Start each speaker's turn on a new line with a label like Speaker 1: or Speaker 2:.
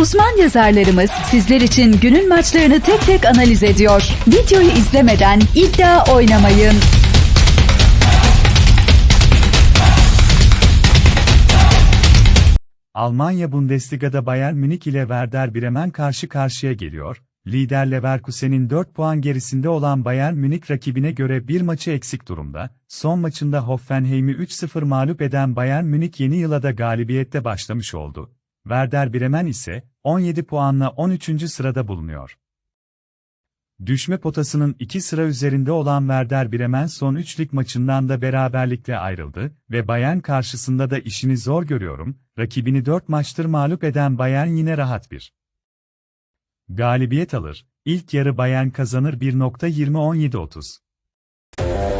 Speaker 1: Uzman yazarlarımız sizler için günün maçlarını tek tek analiz ediyor. Videoyu izlemeden iddia oynamayın.
Speaker 2: Almanya Bundesliga'da Bayern Münih ile Werder Bremen karşı karşıya geliyor. Lider Leverkusen'in 4 puan gerisinde olan Bayern Münih rakibine göre bir maçı eksik durumda. Son maçında Hoffenheim'i 3-0 mağlup eden Bayern Münih yeni yıla da galibiyette başlamış oldu. Werder Bremen ise 17 puanla 13. sırada bulunuyor. Düşme potasının iki sıra üzerinde olan Werder Bremen son 3 lig maçından da beraberlikle ayrıldı ve Bayern karşısında da işini zor görüyorum, rakibini 4 maçtır mağlup eden Bayern yine rahat bir galibiyet alır. İlk yarı Bayern kazanır 1.20-17-30.